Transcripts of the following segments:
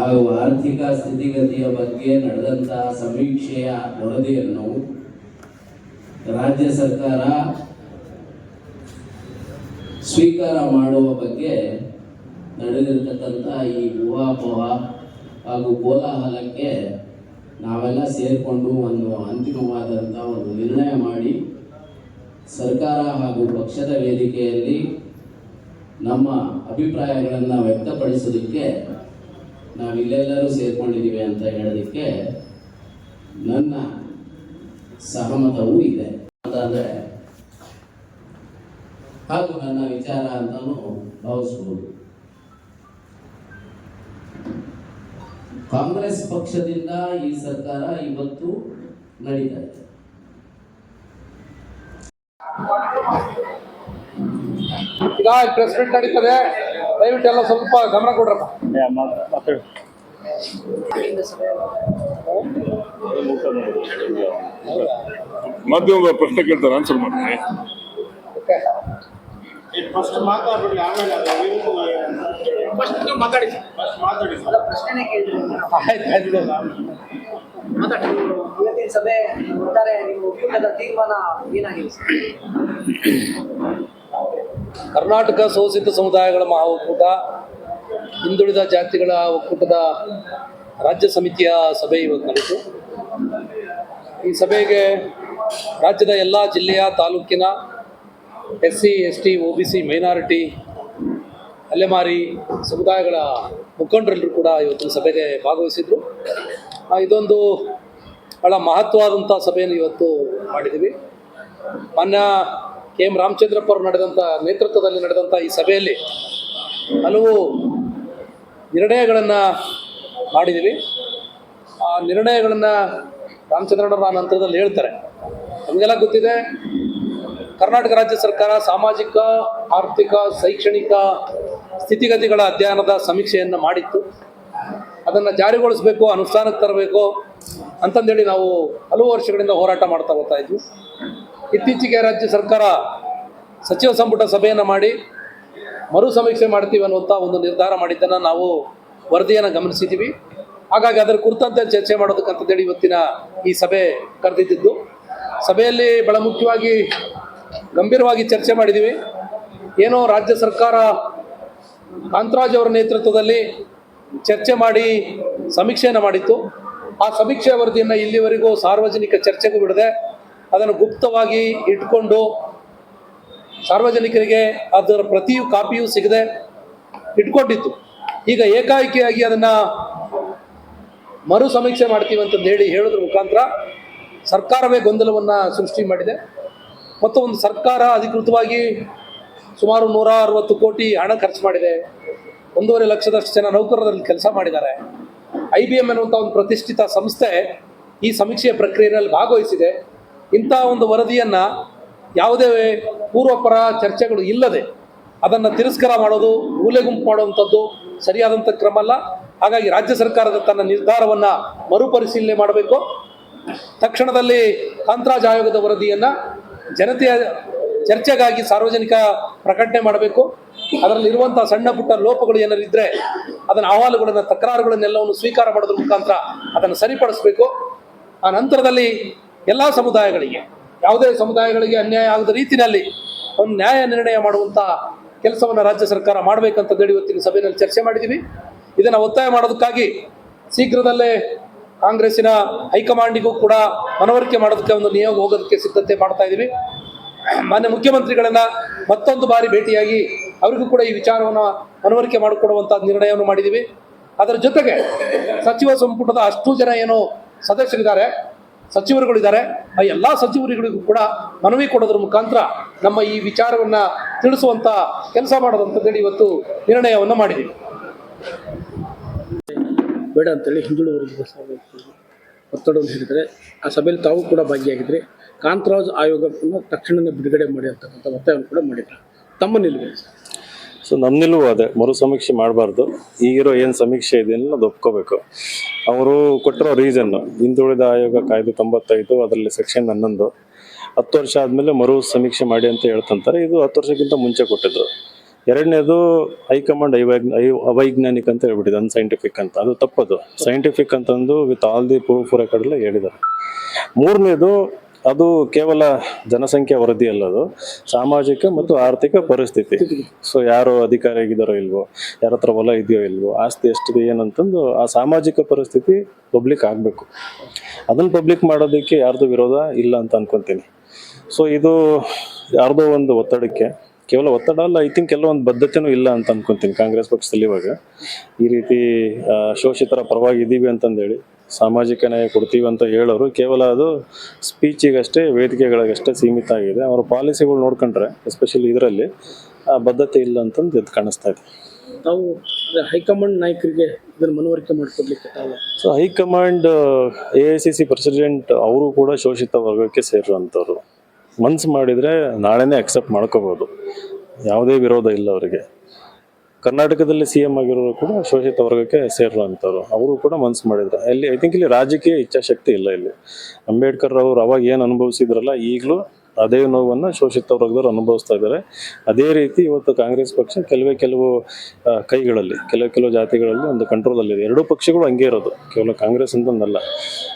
ಹಾಗೂ ಆರ್ಥಿಕ ಸ್ಥಿತಿಗತಿಯ ಬಗ್ಗೆ ನಡೆದಂತಹ ಸಮೀಕ್ಷೆಯ ವರದಿಯನ್ನು ರಾಜ್ಯ ಸರ್ಕಾರ ಸ್ವೀಕಾರ ಮಾಡುವ ಬಗ್ಗೆ ನಡೆದಿರ್ತಕ್ಕಂಥ ಈ ಊಹಾಪೋಹ ಹಾಗೂ ಕೋಲಾಹಲಕ್ಕೆ ನಾವೆಲ್ಲ ಸೇರಿಕೊಂಡು ಒಂದು ಅಂತಿಮವಾದಂಥ ಒಂದು ನಿರ್ಣಯ ಮಾಡಿ ಸರ್ಕಾರ ಹಾಗೂ ಪಕ್ಷದ ವೇದಿಕೆಯಲ್ಲಿ ನಮ್ಮ ಅಭಿಪ್ರಾಯಗಳನ್ನು ವ್ಯಕ್ತಪಡಿಸೋದಕ್ಕೆ ನಾವಿಲ್ಲೆಲ್ಲರೂ ಸೇರ್ಕೊಂಡಿದ್ದೀವಿ ಅಂತ ಹೇಳೋದಕ್ಕೆ ನನ್ನ ಸಹಮತವೂ ಇದೆ ಅಂತಂದರೆ ಹಾಗೂ ನನ್ನ ವಿಚಾರ ಅಂತಾನೂ ಭಾವಿಸ್ಬೋದು. ಕಾಂಗ್ರೆಸ್ ಪಕ್ಷದಿಂದ ಈ ಸರ್ಕಾರ ಇವತ್ತು ನಡೀತಾ ಇದೆ. ಪ್ರೆಸಿಡೆಂಟ್ ನಡೀತದೆ. ದಯವಿಟ್ಟು ಎಲ್ಲ ಸ್ವಲ್ಪ ಗಮನ ಕೊಡ್ರಪ್ಪ. ಒಂದು ಪ್ರಶ್ನೆ ಕೇಳ್ತಾರೆ ಆನ್ಸರ್ ಮಾಡ್ತೀನಿ ಫಸ್ಟ್ ಮಾತಾಡ್ಬಿಡ್ಲಿ ಆಮೇಲೆ ಫಸ್ಟ್ ನೀವು ಮಾತಾಡಿ. ಫಸ್ಟ್ ಮಾತಾಡಿ ಅಲ್ಲ ಪ್ರಶ್ನೆನೇ ಕೇಳಿದ್ರಿ ಆಯ್ತು ಆಯ್ತು ಮಾತಾಡಿ ಇವತ್ತಿನ ಸಭೆ ಒಟ್ಟಾರೆ ನಿಮ್ಮ ಒಕ್ಕೂಟದ ತೀರ್ಮಾನ ಏನಾಗಿದೆ ಕರ್ನಾಟಕ ಶೋಷಿತ ಸಮುದಾಯಗಳ ಮಹಾ ಒಕ್ಕೂಟ ಹಿಂದುಳಿದ ಜಾತಿಗಳ ಒಕ್ಕೂಟದ ರಾಜ್ಯ ಸಮಿತಿಯ ಸಭೆ ಇವತ್ತು ನಡೆಯಿತು. ಈ ಸಭೆಗೆ ರಾಜ್ಯದ ಎಲ್ಲ ಜಿಲ್ಲೆಯ ತಾಲೂಕಿನ S C S T O B C minority, ಅಲೆಮಾರಿ ಸಮುದಾಯಗಳ ಮುಖಂಡರೆಲ್ಲರೂ ಕೂಡ ಇವತ್ತಿನ ಸಭೆಗೆ ಭಾಗವಹಿಸಿದ್ರು. ಇದೊಂದು ಬಹಳ ಮಹತ್ವವಾದಂಥ ಸಭೆಯನ್ನು ಇವತ್ತು ಮಾಡಿದ್ದೀವಿ. ಮಾನ್ಯ ಕೆ ಎಂ ರಾಮಚಂದ್ರಪ್ಪ ಅವರು ನಡೆದಂಥ ನೇತೃತ್ವದಲ್ಲಿ ನಡೆದಂಥ ಈ ಸಭೆಯಲ್ಲಿ ಹಲವು ನಿರ್ಣಯಗಳನ್ನು ಮಾಡಿದ್ದೀವಿ. ಆ ನಿರ್ಣಯಗಳನ್ನು ರಾಮಚಂದ್ರನವರು ಆ ನಂತರದಲ್ಲಿ ಹೇಳ್ತಾರೆ. ನಮಗೆಲ್ಲ ಗೊತ್ತಿದೆ, ಕರ್ನಾಟಕ ರಾಜ್ಯ ಸರ್ಕಾರ ಸಾಮಾಜಿಕ, ಆರ್ಥಿಕ, ಶೈಕ್ಷಣಿಕ ಸ್ಥಿತಿಗತಿಗಳ ಅಧ್ಯಯನದ ಸಮೀಕ್ಷೆಯನ್ನು ಮಾಡಿತ್ತು. ಅದನ್ನು ಜಾರಿಗೊಳಿಸಬೇಕು ಅನುಷ್ಠಾನಕ್ಕೆ ತರಬೇಕು ಅಂತಂದೇಳಿ ನಾವು ಹಲವು ವರ್ಷಗಳಿಂದ ಹೋರಾಟ ಮಾಡ್ತಾ ಹೋಗ್ತಾ ಇದ್ವಿ. ಇತ್ತೀಚೆಗೆ ರಾಜ್ಯ ಸರ್ಕಾರ ಸಚಿವ ಸಂಪುಟ ಸಭೆಯನ್ನು ಮಾಡಿ ಮರು ಸಮೀಕ್ಷೆ ಮಾಡ್ತೀವಿ ಅನ್ನುವಂಥ ಒಂದು ನಿರ್ಧಾರ ಮಾಡಿದ್ದನ್ನು ನಾವು ವರದಿಯನ್ನು ಗಮನಿಸಿದ್ದೀವಿ ಹಾಗಾಗಿ ಅದರ ಕುರಿತಂತೆ ಚರ್ಚೆ ಮಾಡೋದಕ್ಕಂಥದ್ದೇಳಿ ಇವತ್ತಿನ ಈ ಸಭೆ ಕರೆದಿದ್ದು. ಸಭೆಯಲ್ಲಿ ಬಹಳ ಮುಖ್ಯವಾಗಿ ಗಂಭೀರವಾಗಿ ಚರ್ಚೆ ಮಾಡಿದ್ದೀವಿ ಏನೋ ರಾಜ್ಯ ಸರ್ಕಾರ ಕಾಂತರಾಜ್ ಅವರ ನೇತೃತ್ವದಲ್ಲಿ ಚರ್ಚೆ ಮಾಡಿ ಸಮೀಕ್ಷೆಯನ್ನು ಮಾಡಿತ್ತು. ಆ ಸಮೀಕ್ಷೆ ವರದಿಯನ್ನು ಇಲ್ಲಿವರೆಗೂ ಸಾರ್ವಜನಿಕ ಚರ್ಚೆಗೂ ಬಿಡದೆ ಅದನ್ನು ಗುಪ್ತವಾಗಿ ಇಟ್ಕೊಂಡು ಸಾರ್ವಜನಿಕರಿಗೆ ಅದರ ಪ್ರತಿ ಕಾಪಿಯೂ ಸಿಗದೆ ಇಟ್ಕೊಂಡಿತ್ತು. ಈಗ ಏಕಾಏಕಿಯಾಗಿ ಅದನ್ನು ಮರು ಸಮೀಕ್ಷೆ ಮಾಡ್ತೀವಿ ಅಂತಂದು ಹೇಳಿ ಹೇಳೋದ್ರ ಮುಖಾಂತರ ಸರ್ಕಾರವೇ ಗೊಂದಲವನ್ನು ಸೃಷ್ಟಿ ಮಾಡಿದೆ. ಮತ್ತು ಒಂದು ಸರ್ಕಾರ ಅಧಿಕೃತವಾಗಿ ಸುಮಾರು ನೂರ ಅರವತ್ತು ಕೋಟಿ ಹಣ ಖರ್ಚು ಮಾಡಿದೆ. ಒಂದೂವರೆ ಲಕ್ಷದಷ್ಟು ಜನ ನೌಕರರಲ್ಲಿ ಕೆಲಸ ಮಾಡಿದ್ದಾರೆ. ಐ ಬಿ ಎಂ ಎನ್ನುವಂಥ ಒಂದು ಪ್ರತಿಷ್ಠಿತ ಸಂಸ್ಥೆ ಈ ಸಮೀಕ್ಷೆಯ ಪ್ರಕ್ರಿಯೆಯಲ್ಲಿ ಭಾಗವಹಿಸಿದೆ. ಇಂಥ ಒಂದು ವರದಿಯನ್ನು ಯಾವುದೇ ಪೂರ್ವಪರ ಚರ್ಚೆಗಳು ಇಲ್ಲದೆ ಅದನ್ನು ತಿರಸ್ಕಾರ ಮಾಡೋದು ಮೂಲೆಗುಂಪು ಮಾಡುವಂಥದ್ದು ಸರಿಯಾದಂಥ ಕ್ರಮ ಅಲ್ಲ. ಹಾಗಾಗಿ ರಾಜ್ಯ ಸರ್ಕಾರದ ತನ್ನ ನಿರ್ಧಾರವನ್ನು ಮರುಪರಿಶೀಲನೆ ಮಾಡಬೇಕು. ತಕ್ಷಣದಲ್ಲಿ ಕಾಂತರಾಜ್ ಆಯೋಗದ ವರದಿಯನ್ನು ಜನತೆಯ ಚರ್ಚೆಗಾಗಿ ಸಾರ್ವಜನಿಕ ಪ್ರಕಟಣೆ ಮಾಡಬೇಕು. ಅದರಲ್ಲಿರುವಂಥ ಸಣ್ಣ ಪುಟ್ಟ ಲೋಪಗಳು ಇದ್ದರೆ ಅದನ್ನ ಅಹವಾಲುಗಳನ್ನು, ತಕರಾರುಗಳನ್ನೆಲ್ಲವನ್ನು ಸ್ವೀಕಾರ ಮಾಡೋದ್ರ ಮುಖಾಂತರ ಅದನ್ನು ಸರಿಪಡಿಸಬೇಕು. ಆ ನಂತರದಲ್ಲಿ ಎಲ್ಲ ಸಮುದಾಯಗಳಿಗೆ ಯಾವುದೇ ಸಮುದಾಯಗಳಿಗೆ ಅನ್ಯಾಯ ಆಗದ ರೀತಿಯಲ್ಲಿ ಒಂದು ನ್ಯಾಯ ನಿರ್ಣಯ ಮಾಡುವಂಥ ಕೆಲಸವನ್ನು ರಾಜ್ಯ ಸರ್ಕಾರ ಮಾಡಬೇಕಂತೇಳಿ ಇವತ್ತಿನ ಸಭೆಯಲ್ಲಿ ಚರ್ಚೆ ಮಾಡಿದ್ದೀವಿ ಇದನ್ನು ಒತ್ತಾಯ ಮಾಡೋದಕ್ಕಾಗಿ ಶೀಘ್ರದಲ್ಲೇ ಕಾಂಗ್ರೆಸ್ಸಿನ ಹೈಕಮಾಂಡಿಗೂ ಕೂಡ ಮನವರಿಕೆ ಮಾಡೋದಕ್ಕೆ ಒಂದು ನಿಯೋಗ ಹೋಗೋದಕ್ಕೆ ಸಿದ್ಧತೆ ಮಾಡ್ತಾ ಇದ್ದೀವಿ ಮಾನ್ಯ ಮುಖ್ಯಮಂತ್ರಿಗಳನ್ನ ಮತ್ತೊಂದು ಬಾರಿ ಭೇಟಿಯಾಗಿ ಅವರಿಗೂ ಕೂಡ ಈ ವಿಚಾರವನ್ನು ಮನವರಿಕೆ ಮಾಡಿಕೊಡುವಂಥ ನಿರ್ಣಯವನ್ನು ಮಾಡಿದ್ದೀವಿ ಅದರ ಜೊತೆಗೆ ಸಚಿವ ಸಂಪುಟದ ಅಷ್ಟು ಜನ ಏನು ಸದಸ್ಯರಿದ್ದಾರೆ. ಸಚಿವರುಗಳಿದ್ದಾರೆ. ಆ ಎಲ್ಲ ಸಚಿವರುಗಳಿಗೂ ಕೂಡ ಮನವಿ ಕೊಡೋದ್ರ ಮುಖಾಂತರ ನಮ್ಮ ಈ ವಿಚಾರವನ್ನ ತಿಳಿಸುವಂತ ಕೆಲಸ ಮಾಡೋದಂತೇಳಿ ಇವತ್ತು ನಿರ್ಣಯವನ್ನು ಮಾಡಿದ್ದೀವಿ. ಬೇಡ ಅಂತೇಳಿ ಹಿಂದುಳಿದ ವರ್ಗದ ಸಭೆಯಲ್ಲಿ ಒತ್ತಡವನ್ನು ಹೇಳಿದರೆ ಆ ಸಭೆಯಲ್ಲಿ ತಾವು ಕೂಡ ಭಾಗಿಯಾಗಿದ್ರೆ. ಕಾಂತರಾಜ್ ಆಯೋಗವನ್ನು ತಕ್ಷಣವೇ ಬಿಡುಗಡೆ ಮಾಡಿ ಅಂತಕ್ಕಂಥ ಒತ್ತಾಯವನ್ನು ಕೂಡ ಮಾಡಿದ್ದಾರೆ ತಮ್ಮ ನಿಲುವು ಸೊ ನಮ್ಮ ನಿಲುವು ಅದೇ ಮರು ಸಮೀಕ್ಷೆ ಮಾಡಬಾರ್ದು. ಈಗಿರೋ ಏನು ಸಮೀಕ್ಷೆ ಇದೆ ಅದು ಒಪ್ಕೋಬೇಕು. ಅವರು ಕೊಟ್ಟಿರೋ ರೀಸನ್ ಹಿಂದುಳಿದ ಆಯೋಗ ಕಾಯ್ದೆ ತೊಂಬತ್ತೈದು, ಅದರಲ್ಲಿ ಸೆಕ್ಷನ್ ಹನ್ನೊಂದು. ಹತ್ತು ವರ್ಷ ಆದಮೇಲೆ ಮರು ಸಮೀಕ್ಷೆ ಮಾಡಿ ಅಂತ ಹೇಳ್ತಂತಾರೆ. ಇದು ಹತ್ತು ವರ್ಷಕ್ಕಿಂತ ಮುಂಚೆ ಕೊಟ್ಟಿದ್ರು. ಎರಡನೇದು, ಹೈಕಮಾಂಡ್ ಐವೈಜ್ಞ ಐ ಅವೈಜ್ಞಾನಿಕ ಅಂತ ಹೇಳ್ಬಿಟ್ಟಿದೆ ಅನ್ಸೈಂಟಿಫಿಕ್ ಅಂತ. ಅದು ತಪ್ಪದು. ಸೈಂಟಿಫಿಕ್ ಅಂತಂದು with all the proof record ಹೇಳಿದ್ದಾರೆ. ಮೂರನೇದು ಅದು ಕೇವಲ ಜನಸಂಖ್ಯೆ ವರದಿ ಅಲ್ಲ ಅದು. ಸಾಮಾಜಿಕ ಮತ್ತು ಆರ್ಥಿಕ ಪರಿಸ್ಥಿತಿ. ಸೊ ಯಾರು ಅಧಿಕಾರ ಇಲ್ವೋ, ಯಾರ ಹತ್ರ ಹೊಲ ಇದೆಯೋ ಇಲ್ವೋ, ಆಸ್ತಿ ಎಷ್ಟಿದೆ ಏನಂತಂದು ಆ ಸಾಮಾಜಿಕ ಪರಿಸ್ಥಿತಿ ಪಬ್ಲಿಕ್ ಆಗಬೇಕು. ಅದನ್ನು ಪಬ್ಲಿಕ್ ಮಾಡೋದಕ್ಕೆ ಯಾರ್ದು ವಿರೋಧ ಇಲ್ಲ ಅಂತ ಅನ್ಕೊಂತೀನಿ. ಸೊ ಇದು ಯಾರ್ದೋ ಒಂದು ಒತ್ತಡಕ್ಕೆ ಕೇವಲ ಒತ್ತಡ ಅಲ್ಲ ಐ ಥಿಂಕ್ ಒಂದು ಬದ್ಧತೆನೂ ಇಲ್ಲ ಅಂತ ಅನ್ಕೊಂತೀನಿ ಕಾಂಗ್ರೆಸ್ ಪಕ್ಷದಲ್ಲಿ ಇವಾಗ. ಈ ರೀತಿ ಶೋಷಿತರ ಪರವಾಗಿ ಇದ್ದೀವಿ ಅಂತಂದೇಳಿ ಸಾಮಾಜಿಕ ನ್ಯಾಯ ಕೊಡ್ತೀವಿ ಅಂತ ಹೇಳೋರು ಕೇವಲ ಅದು ಸ್ಪೀಚಿಗಷ್ಟೇ ವೇದಿಕೆಗಳಿಗಷ್ಟೇ ಸೀಮಿತ ಆಗಿದೆ. ಅವರ ಪಾಲಿಸಿಗಳು ನೋಡ್ಕೊಂಡ್ರೆ ಎಸ್ಪೆಷಲಿ ಇದರಲ್ಲಿ ಆ ಬದ್ಧತೆ ಇಲ್ಲ ಅಂತಂದು ಇದು ಕಾಣಿಸ್ತಾ ಇದೆ. ನಾವು ಹೈಕಮಾಂಡ್ ನಾಯಕರಿಗೆ ಇದನ್ನು ಮನವರಿಕೆ ಮಾಡಿಕೊಡ್ಲಿಕ್ಕೆ so high command A I C C president ಅವರು ಕೂಡ ಶೋಷಿತ ವರ್ಗಕ್ಕೆ ಸೇರುವಂಥವ್ರು ಮನ್ಸು ಮಾಡಿದರೆ ನಾಳೆನೇ ಅಕ್ಸೆಪ್ಟ್ ಮಾಡ್ಕೋಬೋದು. ಯಾವುದೇ ವಿರೋಧ ಇಲ್ಲ ಅವರಿಗೆ. ಕರ್ನಾಟಕದಲ್ಲಿ ಸಿ ಎಂ ಆಗಿರೋರು ಕೂಡ ಶೋಷಿತ ವರ್ಗಕ್ಕೆ ಸೇರುವಂಥವ್ರು ಅವರು ಕೂಡ ಮನ್ಸು ಮಾಡಿದ್ರು. ಅಲ್ಲಿ ಐ ಥಿಂಕ್ ಇಲ್ಲಿ ರಾಜಕೀಯ ಇಚ್ಛಾಶಕ್ತಿ ಇಲ್ಲ ಇಲ್ಲಿ. ಅಂಬೇಡ್ಕರ್ ಅವರು ಅವಾಗ ಏನು ಅನುಭವಿಸಿದ್ರಲ್ಲ ಈಗಲೂ ಅದೇ ನೋವನ್ನು ಶೋಷಿತ ವರ್ಗದವ್ರು ಅನುಭವಿಸ್ತಾ ಇದ್ದಾರೆ. ಅದೇ ರೀತಿ ಇವತ್ತು ಕಾಂಗ್ರೆಸ್ ಪಕ್ಷ ಕೆಲವೇ ಕೆಲವು ಕೈಗಳಲ್ಲಿ, ಕೆಲವು ಕೆಲವು ಜಾತಿಗಳಲ್ಲಿ ಒಂದು ಕಂಟ್ರೋಲಲ್ಲಿದೆ ಎರಡೂ ಪಕ್ಷಗಳು ಹಂಗೆ ಇರೋದು. ಕೇವಲ ಕಾಂಗ್ರೆಸ್ ಅಂತಂದಲ್ಲ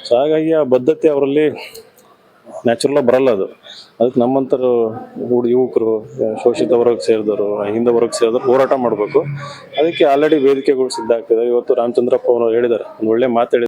ಸೊ ಹಾಗಾಗಿ ಆ ಬದ್ಧತೆ ಅವರಲ್ಲಿ ನ್ಯಾಚುರಲಾಗಿ ಬರಲ್ಲ ಅದು. ಅದಕ್ಕೆ ನಮ್ಮಂಥರು ಹುಡು, ಯುವಕರು, ಶೋಷಿತ ವರ್ಗಕ್ಕೆ ಸೇರಿದವರು ಹಿಂದೆ ವರ್ಗಕ್ಕೆ ಸೇರಿದವರು ಹೋರಾಟ ಮಾಡಬೇಕು. ಅದಕ್ಕೆ ಆಲ್ರೆಡಿ ವೇದಿಕೆಗಳು ಸಿದ್ಧ ಆಗ್ತಿದೆ ಇವತ್ತು ರಾಮಚಂದ್ರಪ್ಪ ಅವರು ಹೇಳಿದ್ದಾರೆ ಒಂದು ಒಳ್ಳೆ ಮಾತು